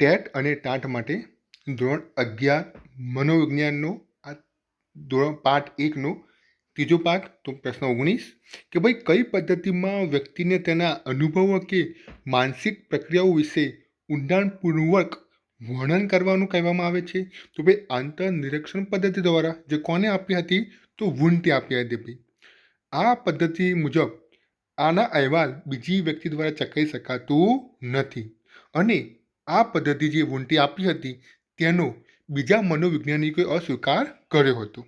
TET અને TAT માટે ધોરણ અગિયાર મનોવિજ્ઞાનનો આ ધોરણ પાઠ એકનો ત્રીજો પાઠ, તો પ્રશ્ન ઓગણીસ, કે ભાઈ કઈ પદ્ધતિમાં વ્યક્તિને તેના અનુભવો કે માનસિક પ્રક્રિયાઓ વિશે ઊંડાણપૂર્વક વર્ણન કરવાનું કહેવામાં આવે છે? તો ભાઈ આંતર નિરીક્ષણ પદ્ધતિ દ્વારા જે કોને આપી હતી, તો વૂંટી આપી હતી ભાઈ. આ પદ્ધતિ મુજબ આના અહેવાલ બીજી વ્યક્તિ દ્વારા ચકાઈ શકાતું નથી. અને આ પદ્ધતિ જે વુન્ટે આપી હતી, તેનો બીજા મનોવૈજ્ઞાનિકોએ અસ્વીકાર કર્યો હતો.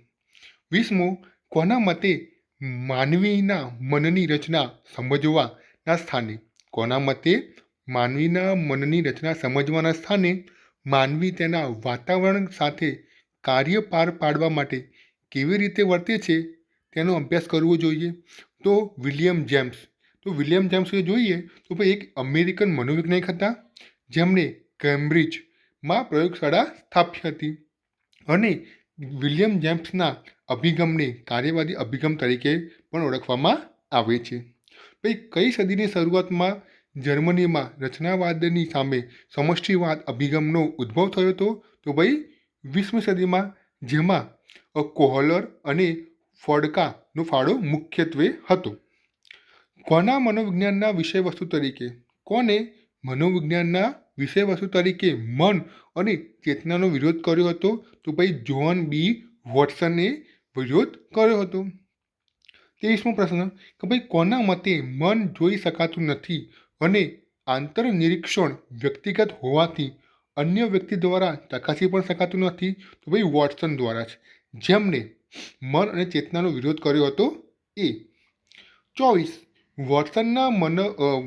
વીસમો કોના મતે માનવીના મનની રચના સમજવાના સ્થાને? કોના મતે માનવીના મનની રચના સમજવાના સ્થાને? માનવી તેના વાતાવરણ સાથે કાર્ય પાર પાડવા માટે કેવી રીતે વર્તે છે, તેનો અભ્યાસ કરવો જોઈએ. તો વિલિયમ જેમ્સ. તો વિલિયમ જેમ્સને જોઈએ તો ભાઈ એક અમેરિકન મનોવૈજ્ઞાનિક હતા. જેમણે કેમ્બ્રિજમાં પ્રયોગશાળા સ્થાપી હતી. અને વિલિયમ જેમ્સના અભિગમને કાર્યવાદી અભિગમ તરીકે પણ ઓળખવામાં આવે છે. ભાઈ, કઈ સદીની શરૂઆતમાં જર્મનીમાં રચનાવાદની સામે સમષ્ટિવાદ અભિગમનો ઉદ્ભવ થયો હતો? તો ભાઈ, વીસમી સદીમાં જેમાં કોહલર અને ફોડકાનો ફાળો મુખ્યત્વે હતો. કોના મનોવિજ્ઞાનના વિષય વસ્તુ તરીકે? કોને મનોવિજ્ઞાનના વિષય વસ્તુ તરીકે મન અને ચેતનાનો વિરોધ કર્યો હતો, તો ભાઈ જ્હોન બી વોટસને વિરોધ કર્યો હતો. ત્રીસમો પ્રશ્ન, કે ભાઈ કોના મતે મન જોઈ શકાતું નથી અને આંતર નિરીક્ષણ વ્યક્તિગત હોવાથી અન્ય વ્યક્તિ દ્વારા ચકાસી પણ શકાતું નથી? તો ભાઈ વોટસન દ્વારા જ જેમણે મન અને ચેતનાનો વિરોધ કર્યો હતો એ. ચોવીસ, વોટસનના મન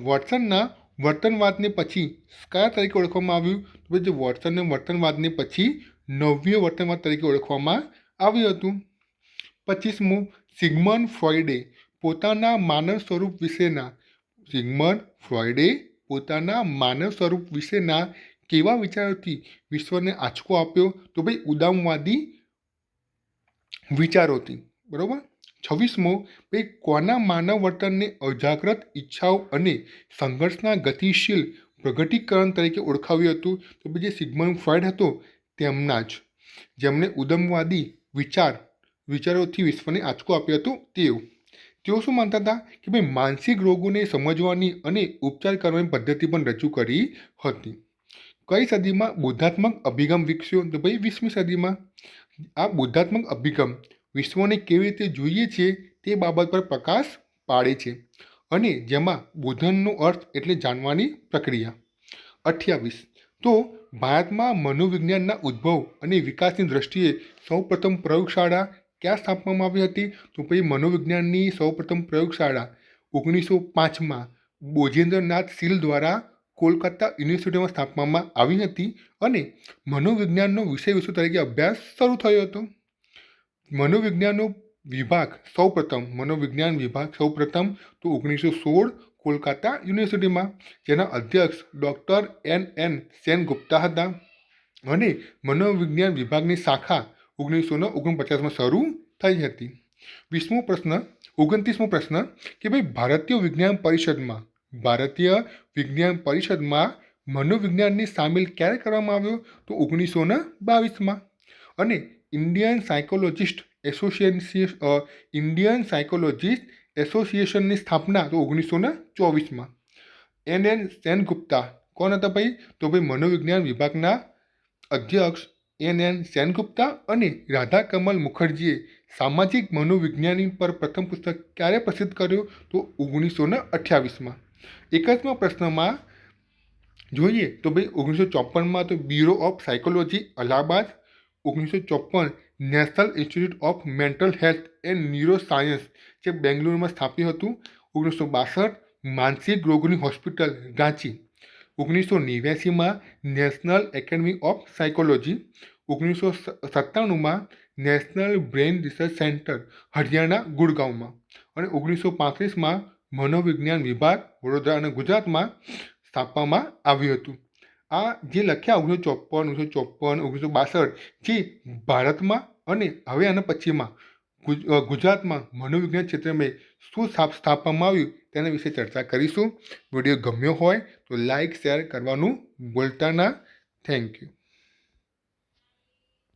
વોટસનના વર્તનવાદને પછી કયા તરીકે ઓળખવામાં આવ્યું? તો જે વોટસનને વર્તનવાદને પછી નવ્ય વર્તનવાદ તરીકે ઓળખવામાં આવ્યું હતું. પચીસમું સિગમન ફ્રોઈડે પોતાના માનવ સ્વરૂપ વિશેના સિગમન ફ્રોઈડે પોતાના માનવ સ્વરૂપ વિશેના કેવા વિચારોથી વિશ્વને આંચકો આપ્યો? તો ભાઈ ઉદામવાદી વિચારોથી. બરાબર? છવ્વીસમો એ કોના માનવ વર્તનને અજાગ્રત ઈચ્છાઓ અને સંઘર્ષના ગતિશીલ પ્રગટીકરણ તરીકે ઓળખાવ્યું હતું? તો ભાઈ જે સિગ્મન્ડ ફ્રોઈડ હતો તેમના જ. જેમણે ઉદમવાદી વિચાર, વિચારોથી વિશ્વને આંચકો આપ્યો હતો તેઓ. તેઓ શું માનતા હતા? કે ભાઈ માનસિક રોગોને સમજવાની અને ઉપચાર કરવાની પદ્ધતિ પણ રજૂ કરી હતી. કઈ સદીમાં બૌદ્ધાત્મક અભિગમ વિકસ્યો? તો ભાઈ વીસમી સદીમાં. આ બૌદ્ધાત્મક અભિગમ વિશ્વને કેવી રીતે જોઈએ છે તે બાબત પર પ્રકાશ પાડે છે અને જેમાં બોધનનો અર્થ એટલે જાણવાની પ્રક્રિયા. અઠ્યાવીસ. તો ભારતમાં મનોવિજ્ઞાનના ઉદ્ભવ અને વિકાસની દ્રષ્ટિએ સૌપ્રથમ પ્રયોગશાળા ક્યાં સ્થાપવામાં આવી હતી? તો પછી મનોવિજ્ઞાનની સૌપ્રથમ પ્રયોગશાળા ઓગણીસો પાંચમાં બોજેન્દ્રનાથ સિલ દ્વારા કોલકાતા યુનિવર્સિટીમાં સ્થાપવામાં આવી હતી અને મનોવિજ્ઞાનનો વિષય વસ્તુ તરીકે અભ્યાસ શરૂ થયો હતો. મનોવિજ્ઞાનનો વિભાગ, સૌપ્રથમ મનોવિજ્ઞાન વિભાગ, સૌપ્રથમ તો ઓગણીસો સોળ કોલકાતા યુનિવર્સિટીમાં, જેના અધ્યક્ષ doctor N N Sen Gupta હતા. અને મનોવિજ્ઞાન વિભાગની શાખા ઓગણીસો ઓગણપચાસમાં શરૂ થઈ હતી. વીસમો પ્રશ્ન, ઓગણત્રીસમો પ્રશ્ન કે ભાઈ ભારતીય વિજ્ઞાન પરિષદમાં, ભારતીય વિજ્ઞાન પરિષદમાં મનોવિજ્ઞાનને સામેલ ક્યારે કરવામાં આવ્યો? તો ઓગણીસો ને બાવીસમાં. અને Indian psychologist association Indian psychologist એસોસિએશનની સ્થાપના તો ઓગણીસો ને ચોવીસમાં. એન એન સેનગુપ્તા કોણ હતા ભાઈ? તો ભાઈ મનોવિજ્ઞાન વિભાગના અધ્યક્ષ એન એન સેનગુપ્તા અને રાધા કમલ મુખર્જીએ સામાજિક મનોવિજ્ઞાની પર પ્રથમ પુસ્તક ક્યારે પ્રસિદ્ધ કર્યું? તો ઓગણીસો ને અઠ્યાવીસમાં. એકત્રીસમા પ્રશ્નમાં જોઈએ તો ભાઈ ઓગણીસો ચોપનમાં તો બ્યુરો ઓફ સાયકોલોજી અલ્હાબાદ ઓગણીસો ચોપન national institute of mental health and neuro science જે બેંગ્લોરમાં સ્થાપ્યું હતું ઓગણીસો બાસઠ માનસિક રોગોની હોસ્પિટલ રાંચી. ઓગણીસો નેવ્યાસીમાં નેશનલ એકેડમી ઓફ સાયકોલોજી. ઓગણીસો સત્તાણુંમાં national brain research centre Haryana, ગુડગાંવમાં. અને ઓગણીસો પાંત્રીસમાં મનોવિજ્ઞાન વિભાગ વડોદરા અને ગુજરાતમાં સ્થાપવામાં આવ્યું હતું. આ જે લખ્યા ઓગણીસો ચોપન ઓગણીસો ચોપન ઓગણીસો બાસઠ જે ભારતમાં અને હવે આના પછીમાં ગુજ- ગુજરાતમાં મનોવિજ્ઞાન ક્ષેત્રમાં શું સ્થાપ સ્થાપવામાં આવ્યું તેના વિશે ચર્ચા કરીશું. વીડિયો ગમ્યો હોય તો લાઈક, શેર કરવાનું બોલતા ના. Thank you.